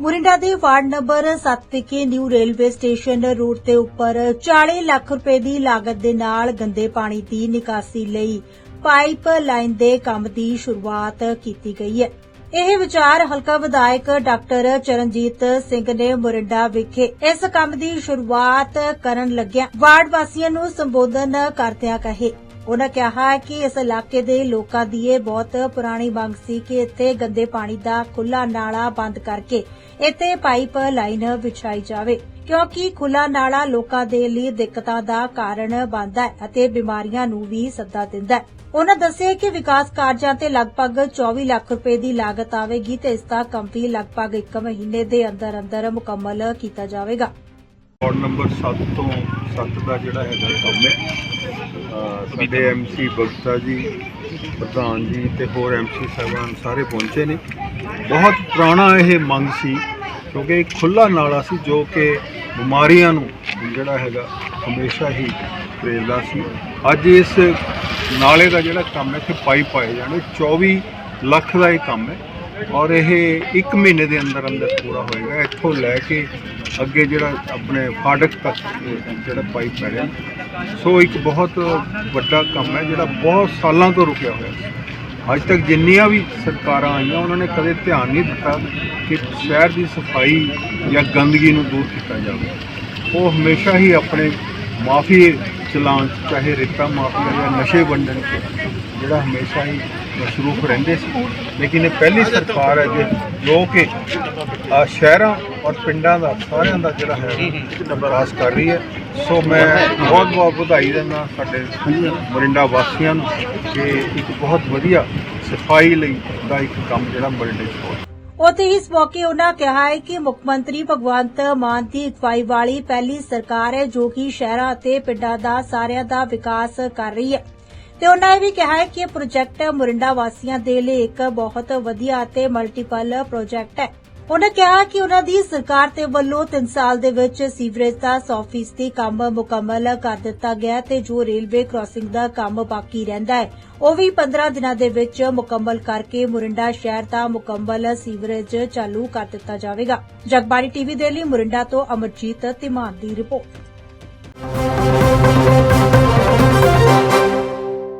ਮੁਰਿੰਡਾ ਦੇ ward number 7 ਵਿਖੇ new railway station road ਦੇ ਉੱਪਰ 40 ਲੱਖ ਰੁਪਏ ਦੀ ਲਾਗਤ ਦੇ ਨਾਲ ਗੰਦੇ ਪਾਣੀ ਦੀ ਨਿਕਾਸੀ ਲਈ ਪਾਈਪ ਲਾਈਨ ਦੇ ਕੰਮ ਦੀ ਸ਼ੁਰੂਆਤ ਕੀਤੀ ਗਈ ਹੈ। ਇਹ ਵਿਚਾਰ ਹਲਕਾ ਵਿਧਾਇਕ ਡਾਕਟਰ ਚਰਨਜੀਤ ਸਿੰਘ ਨੇ ਮੁਰਿੰਡਾ ਵਿਖੇ ਇਸ ਕੰਮ ਦੀ ਸ਼ੁਰੂਆਤ ਕਰਨ ਲੱਗਿਆ ਵਾਰਡ ਵਾਸੀਆਂ ਨੂੰ ਸੰਬੋਧਨ ਕਰਦਿਆਂ ਕਹੇ। ਉਹਨਾਂ ਕਿਹਾ ਕਿ ਇਸ ਇਲਾਕੇ ਦੇ ਲੋਕਾਂ ਦੀ ਇਹ ਬਹੁਤ ਪੁਰਾਣੀ ਮੰਗ ਸੀ ਕਿ ਇੱਥੇ ਗੰਦੇ ਪਾਣੀ ਦਾ ਖੁੱਲਾ ਨਾਲਾ ਬੰਦ ਕਰਕੇ ਇੱਥੇ ਪਾਈਪ ਲਾਈਨ ਵਿਛਾਈ ਜਾਵੇ, ਕਿਉਂਕਿ ਖੁੱਲਾ ਨਾਲਾ ਲੋਕਾਂ ਦੇ ਲਈ ਦਿੱਕਤਾਂ ਦਾ ਕਾਰਨ ਬਣਦਾ ਹੈ ਅਤੇ ਬਿਮਾਰੀਆਂ ਨੂੰ ਵੀ ਸੱਦਾ ਦਿੰਦਾ ਹੈ। ਉਹਨਾਂ ਦੱਸਿਆ ਕਿ ਵਿਕਾਸ ਕਾਰਜਾਂ ਤੇ ਲਗਭਗ 24 ਲੱਖ ਰੁਪਏ ਦੀ ਲਾਗਤ ਆਵੇਗੀ ਤੇ ਇਸ ਦਾ ਕੰਮ ਵੀ ਲਗਭਗ 1 ਮਹੀਨੇ ਦੇ ਅੰਦਰ ਅੰਦਰ ਮੁਕੰਮਲ ਕੀਤਾ ਜਾਵੇਗਾ। ਵਾਰਡ ਨੰਬਰ 7 ਤੋਂ 7 ਦਾ ਜਿਹੜਾ ਹੈਗਾ ਕੰਮ ਹੈ। ਸਾਡੇ ਐਮਸੀ ਬਗਤਾ ਜੀ ਪ੍ਰਧਾਨ ਜੀ ਤੇ ਹੋਰ ਐਮਸੀ ਸਾਹਿਬਾਨ ਸਾਰੇ ਪਹੁੰਚੇ ਨੇ। ਬਹੁਤ ਪੁਰਾਣਾ ਇਹ ਮੰਗ ਸੀ ਕਿਉਂਕਿ ਇੱਕ ਖੁੱਲਾ ਨਾਲਾ ਸੀ ਜੋ ਕਿ ਬਿਮਾਰੀਆਂ ਨੂੰ ਜਿਹੜਾ ਹੈਗਾ ਹਮੇਸ਼ਾ ਹੀ ਪ੍ਰੇਰਦਾ ਸੀ। ਅੱਜ ਇਸ ਨਾਲੇ ਦਾ ਜਿਹੜਾ ਕੰਮ ਹੈ ਕਿ ਪਾਈਪ ਪਾਏ ਜਾਣੇ 24 ਲੱਖ ਦਾ ਇਹ ਕੰਮ ਹੈ। ਔਰ ਇਹ 1 ਮਹੀਨੇ ਦੇ ਅੰਦਰ ਅੰਦਰ ਪੂਰਾ ਹੋਏਗਾ। ਇੱਥੋਂ ਲੈ ਕੇ ਅੱਗੇ ਜਿਹੜਾ ਆਪਣੇ ਫਾਟਕ ਤੱਕ ਜਿਹੜਾ ਪਾਈਪ ਪੈ ਰਿਹਾ ਸੋ ਇੱਕ ਬਹੁਤ ਵੱਡਾ ਕੰਮ ਹੈ, ਜਿਹੜਾ ਬਹੁਤ ਸਾਲਾਂ ਤੋਂ ਰੁਕਿਆ ਹੋਇਆ ਸੀ। ਅੱਜ ਤੱਕ ਜਿੰਨੀਆਂ ਵੀ ਸਰਕਾਰਾਂ ਆਈਆਂ, ਉਹਨਾਂ ਨੇ ਕਦੇ ਧਿਆਨ ਨਹੀਂ ਦਿੱਤਾ ਕਿ ਸ਼ਹਿਰ ਦੀ ਸਫ਼ਾਈ ਜਾਂ ਗੰਦਗੀ ਨੂੰ ਦੂਰ ਕੀਤਾ ਜਾਵੇ। ਉਹ ਹਮੇਸ਼ਾ ਹੀ ਆਪਣੇ ਮਾਫੀ ਚਲਾਉਣ 'ਚ, ਚਾਹੇ ਰੇਤਾ ਮਾਫੀਆ ਜਾਂ ਨਸ਼ੇ ਵੰਡਣ 'ਚ ਜਿਹੜਾ ਹਮੇਸ਼ਾ ਹੀ ਮਸ਼ਰੂਫ ਰਹਿੰਦੇ ਸੀ। ਲੇਕਿਨ ਇਹ ਪਹਿਲੀ ਸਰਕਾਰ ਹੈ ਜੇ ਜੋ ਕਿ ਸ਼ਹਿਰਾਂ ਔਰ ਪਿੰਡਾਂ ਦਾ ਸਾਰਿਆਂ ਦਾ ਜਿਹੜਾ ਹੈ ਵਿਕਾਸ ਕਰ ਰਹੀ ਹੈ। ਸੋ ਮੈਂ ਬਹੁਤ ਬਹੁਤ ਵਧਾਈ ਦਿੰਦਾ ਸਾਡੇ ਮਰਿੰਡਾ ਵਾਸੀਆਂ ਨੂੰ ਕਿ ਇੱਕ ਬਹੁਤ ਵਧੀਆ ਸਫ਼ਾਈ ਲਈ ਦਾ ਇੱਕ ਕੰਮ ਜਿਹੜਾ ਮਰਿੰਡੇ 'ਚ ਹੋ ਰਿਹਾ। ਉੱਥੇ ਇਸ ਮੌਕੇ ਉਹਨਾਂ ਕਿਹਾ ਹੈ ਕਿ ਮੁੱਖ ਮੰਤਰੀ ਭਗਵੰਤ ਮਾਨ ਦੀ ਅਗਵਾਈ ਵਾਲੀ ਪਹਿਲੀ ਸਰਕਾਰ ਹੈ ਜੋ ਕਿ ਸ਼ਹਿਰਾਂ ਅਤੇ ਪਿੰਡਾਂ ਦਾ ਸਾਰਿਆਂ ਦਾ ਵਿਕਾਸ ਕਰ ਰਹੀ ਹੈ। ਤੇ ਉਹਨਾਂ ਇਹ ਵੀ ਕਿਹਾ ਹੈ ਕਿ ਇਹ ਪ੍ਰੋਜੈਕਟ ਮੁਰਿੰਡਾ ਵਾਸੀਆਂ ਦੇ ਲਈ ਇੱਕ ਬਹੁਤ ਵਧੀਆ ਅਤੇ ਮਲਟੀਪਲ ਪ੍ਰੋਜੈਕਟ ਹੈ। ਉਹਨਾਂ ਕਿਹਾ ਕਿ ਉਹਨਾਂ ਦੀ ਸਰਕਾਰ ਦੇ ਵੱਲੋਂ 3 ਸਾਲ ਦੇ ਵਿੱਚ ਸੀਵਰੇਜ ਦਾ 100% ਕੰਮ ਮੁਕੰਮਲ ਕਰ ਦਿੱਤਾ ਗਿਆ ਤੇ ਜੋ ਰੇਲਵੇ ਕ੍ਰਾਸਿੰਗ ਦਾ ਕੰਮ ਬਾਕੀ ਰਹਿੰਦਾ ਹੈ, ਉਹ ਵੀ 15 ਦਿਨਾਂ ਦੇ ਵਿੱਚ ਮੁਕੰਮਲ ਕਰਕੇ ਮੁਰਿੰਡਾ ਸ਼ਹਿਰ ਦਾ ਮੁਕੰਮਲ ਸੀਵਰੇਜ ਚਾਲੂ ਕਰ ਦਿੱਤਾ ਜਾਵੇਗਾ। ਜਗਬਾਣੀ ਟੀਵੀ ਦੇ ਲਈ ਮੁਰਿੰਡਾ ਤੋਂ ਅਮਰਜੀਤ ਤਿਮਾਨ ਦੀ ਰਿਪੋਰਟ।